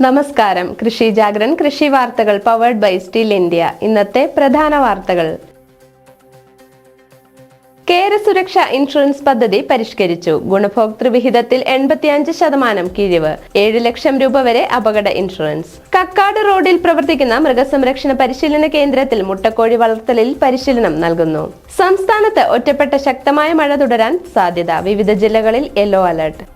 നമസ്കാരം. കൃഷി ജാഗ്രൻ കൃഷി വാർത്തകൾ പവേർഡ് ബൈ സ്റ്റീൽ ഇന്ത്യ ഇന്നത്തെ പ്രധാന വാർത്തകൾ. കേര സുരക്ഷ ഇൻഷുറൻസ് പദ്ധതി പരിഷ്കരിച്ചു. ഗുണഭോക്തൃ വിഹിതത്തിൽ എൺപത്തിയഞ്ച് ശതമാനം കിഴിവ്. ഏഴ് ലക്ഷം രൂപ വരെ അപകട ഇൻഷുറൻസ്. കക്കാട് റോഡിൽ പ്രവർത്തിക്കുന്ന മൃഗസംരക്ഷണ പരിശീലന കേന്ദ്രത്തിൽ മുട്ടക്കോഴി വളർത്തലിൽ പരിശീലനം നൽകുന്നു. സംസ്ഥാനത്ത് ഒറ്റപ്പെട്ട ശക്തമായ മഴ തുടരാൻ സാധ്യത. വിവിധ ജില്ലകളിൽ യെല്ലോ അലർട്ട്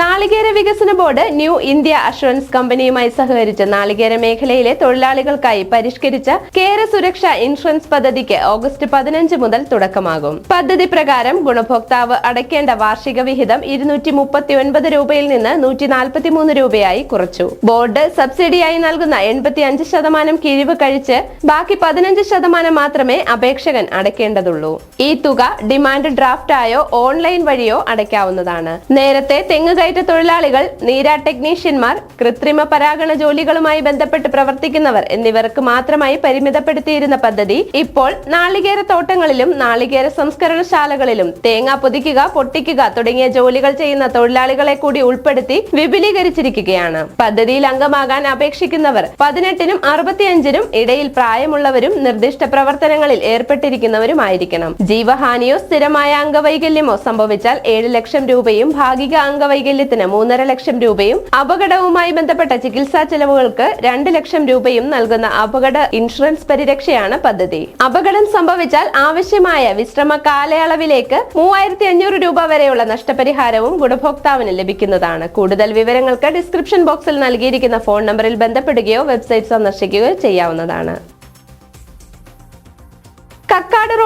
നാളികേര വികസന ബോർഡ് ന്യൂ ഇന്ത്യ അഷുറൻസ് കമ്പനിയുമായി സഹകരിച്ച് നാളികേര മേഖലയിലെ തൊഴിലാളികൾക്കായി പരിഷ്കരിച്ച കേര സുരക്ഷ ഇൻഷുറൻസ് പദ്ധതിക്ക് ഓഗസ്റ്റ് പതിനഞ്ച് മുതൽ തുടക്കമാകും. പദ്ധതി പ്രകാരം ഗുണഭോക്താവ് അടയ്ക്കേണ്ട വാർഷിക വിഹിതം ഇരുന്നൂറ്റി മുപ്പത്തി ഒൻപത് രൂപയിൽ നിന്ന് നൂറ്റി നാൽപ്പത്തി മൂന്ന് രൂപയായി കുറച്ചു. ബോർഡ് സബ്സിഡിയായി നൽകുന്ന എൺപത്തി അഞ്ച് ശതമാനം കിഴിവ് കഴിച്ച് ബാക്കി പതിനഞ്ച് ശതമാനം മാത്രമേ അപേക്ഷകൻ അടയ്ക്കേണ്ടതുള്ളൂ. ഈ തുക ഡിമാൻഡ് ഡ്രാഫ്റ്റായോ ഓൺലൈൻ വഴിയോ അടയ്ക്കാവുന്നതാണ്. നേരത്തെ തെങ്ങുകയറ്റ തൊഴിലാളികൾ നീരാ ടെക്നീഷ്യന്മാർ കൃത്രിമ പരാഗണ ജോലികളുമായി ബന്ധപ്പെട്ട് പ്രവർത്തിക്കുന്നവർ എന്നിവർക്ക് മാത്രമായി പരിമിതപ്പെടുത്തിയിരുന്ന പദ്ധതി ഇപ്പോൾ നാളികേര തോട്ടങ്ങളിലും നാളികേര സംസ്കരണശാലകളിലും തേങ്ങ പൊതിക്കുക പൊട്ടിക്കുക തുടങ്ങിയ ജോലികൾ ചെയ്യുന്ന തൊഴിലാളികളെ കൂടി ഉൾപ്പെടുത്തി വിപുലീകരിച്ചിരിക്കുകയാണ്. പദ്ധതിയിൽ അംഗമാകാൻ അപേക്ഷിക്കുന്നവർ പതിനെട്ടിനും അറുപത്തിയഞ്ചിനും ഇടയിൽ പ്രായമുള്ളവരും നിർദ്ദിഷ്ട പ്രവർത്തനങ്ങളിൽ ഏർപ്പെട്ടിരിക്കുന്നവരുമായിരിക്കണം. ജീവഹാനിയോ സ്ഥിരമായ അംഗവൈകല്യമോ സംഭവിച്ചാൽ ഏഴ് ലക്ഷം രൂപയും ഭാഗിക അംഗവൈകല്യത്തിന് മൂന്നര ലക്ഷം രൂപയും അപകടവുമായി ബന്ധപ്പെട്ട ചികിത്സാ ചെലവുകൾക്ക് രണ്ട് ലക്ഷം രൂപയും നൽകുന്ന അപകട ഇൻഷുറൻസ് പരിരക്ഷയാണ് പദ്ധതി. അപകടം സംഭവിച്ചാൽ ആവശ്യമായ വിശ്രമ കാലയളവിലേക്ക് മൂവായിരത്തി അഞ്ഞൂറ് രൂപ വരെയുള്ള നഷ്ടപരിഹാരവും ഗുണഭോക്താവിന് ലഭിക്കുന്നതാണ്. കൂടുതൽ വിവരങ്ങൾക്ക് ഡിസ്ക്രിപ്ഷൻ ബോക്സിൽ നൽകിയിരിക്കുന്ന ഫോൺ നമ്പറിൽ ബന്ധപ്പെടുകയോ വെബ്സൈറ്റ് സന്ദർശിക്കുകയോ ചെയ്യാവുന്നതാണ്.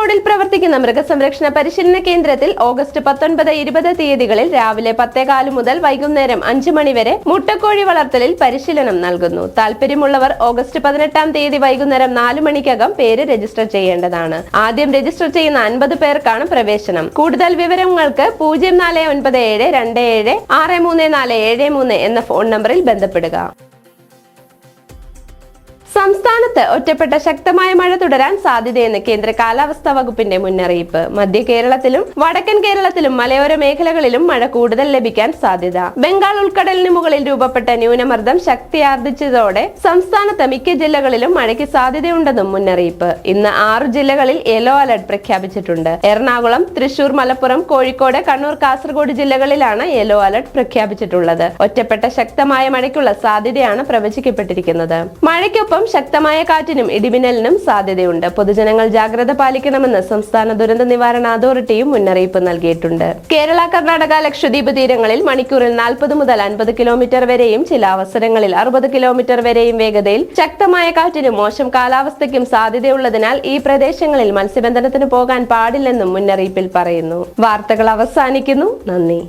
റോഡിൽ പ്രവർത്തിക്കുന്ന മൃഗസംരക്ഷണ പരിശീലന കേന്ദ്രത്തിൽ ഓഗസ്റ്റ് പത്തൊൻപത് ഇരുപത് തീയതികളിൽ രാവിലെ പത്തേകാൽ മുതൽ വൈകുന്നേരം അഞ്ചു മണിവരെ മുട്ടക്കോഴി വളർത്തലിൽ പരിശീലനം നൽകുന്നു. താല്പര്യമുള്ളവർ ഓഗസ്റ്റ് പതിനെട്ടാം തീയതി വൈകുന്നേരം നാലു മണിക്കകം പേര് രജിസ്റ്റർ ചെയ്യേണ്ടതാണ്. ആദ്യം രജിസ്റ്റർ ചെയ്യുന്ന അൻപത് പേർക്കാണ് പ്രവേശനം. കൂടുതൽ വിവരങ്ങൾക്ക് പൂജ്യം നാല് ഒൻപത് ഏഴ് രണ്ട് ഏഴ് ആറ് മൂന്ന് നാല് ഏഴ് മൂന്ന് എന്ന ഫോൺ നമ്പറിൽ ബന്ധപ്പെടുക. സംസ്ഥാനത്ത് ഒറ്റപ്പെട്ട ശക്തമായ മഴ തുടരാൻ സാധ്യതയെന്ന് കേന്ദ്ര കാലാവസ്ഥാ വകുപ്പിന്റെ മുന്നറിയിപ്പ്. മധ്യ കേരളത്തിലും വടക്കൻ കേരളത്തിലും മലയോര മേഖലകളിലും മഴ കൂടുതൽ ലഭിക്കാൻ സാധ്യത. ബംഗാൾ ഉൾക്കടലിന് മുകളിൽ രൂപപ്പെട്ട ന്യൂനമർദ്ദം ശക്തിയാർജിച്ചതോടെ സംസ്ഥാനത്ത് മിക്ക ജില്ലകളിലും മഴയ്ക്ക് സാധ്യതയുണ്ടെന്നും മുന്നറിയിപ്പ്. ഇന്ന് ആറു ജില്ലകളിൽ യെല്ലോ അലർട്ട് പ്രഖ്യാപിച്ചിട്ടുണ്ട്. എറണാകുളം തൃശൂർ മലപ്പുറം കോഴിക്കോട് കണ്ണൂർ കാസർഗോഡ് ജില്ലകളിലാണ് യെല്ലോ അലർട്ട് പ്രഖ്യാപിച്ചിട്ടുള്ളത്. ഒറ്റപ്പെട്ട ശക്തമായ മഴയ്ക്കുള്ള സാധ്യതയാണ് പ്രവചിക്കപ്പെട്ടിരിക്കുന്നത്. മഴയ്ക്കൊപ്പം ശക്തമായ കാറ്റിനും ഇടിമിന്നലിനും സാധ്യതയുണ്ട്. പൊതുജനങ്ങൾ ജാഗ്രത പാലിക്കണമെന്ന് സംസ്ഥാന ദുരന്ത നിവാരണ അതോറിറ്റിയും മുന്നറിയിപ്പ് നൽകിയിട്ടുണ്ട്. കേരള കർണാടക ലക്ഷദ്വീപ് തീരങ്ങളിൽ മണിക്കൂറിൽ നാൽപ്പത് മുതൽ അൻപത് കിലോമീറ്റർ വരെയും ചില അവസരങ്ങളിൽ അറുപത് കിലോമീറ്റർ വരെയും വേഗതയിൽ ശക്തമായ കാറ്റിനും മോശം കാലാവസ്ഥയ്ക്കും സാധ്യതയുള്ളതിനാൽ ഈ പ്രദേശങ്ങളിൽ മത്സ്യബന്ധനത്തിന് പോകാൻ പാടില്ലെന്നും മുന്നറിയിപ്പിൽ പറയുന്നു. വാർത്തകൾ അവസാനിക്കുന്നു. നന്ദി.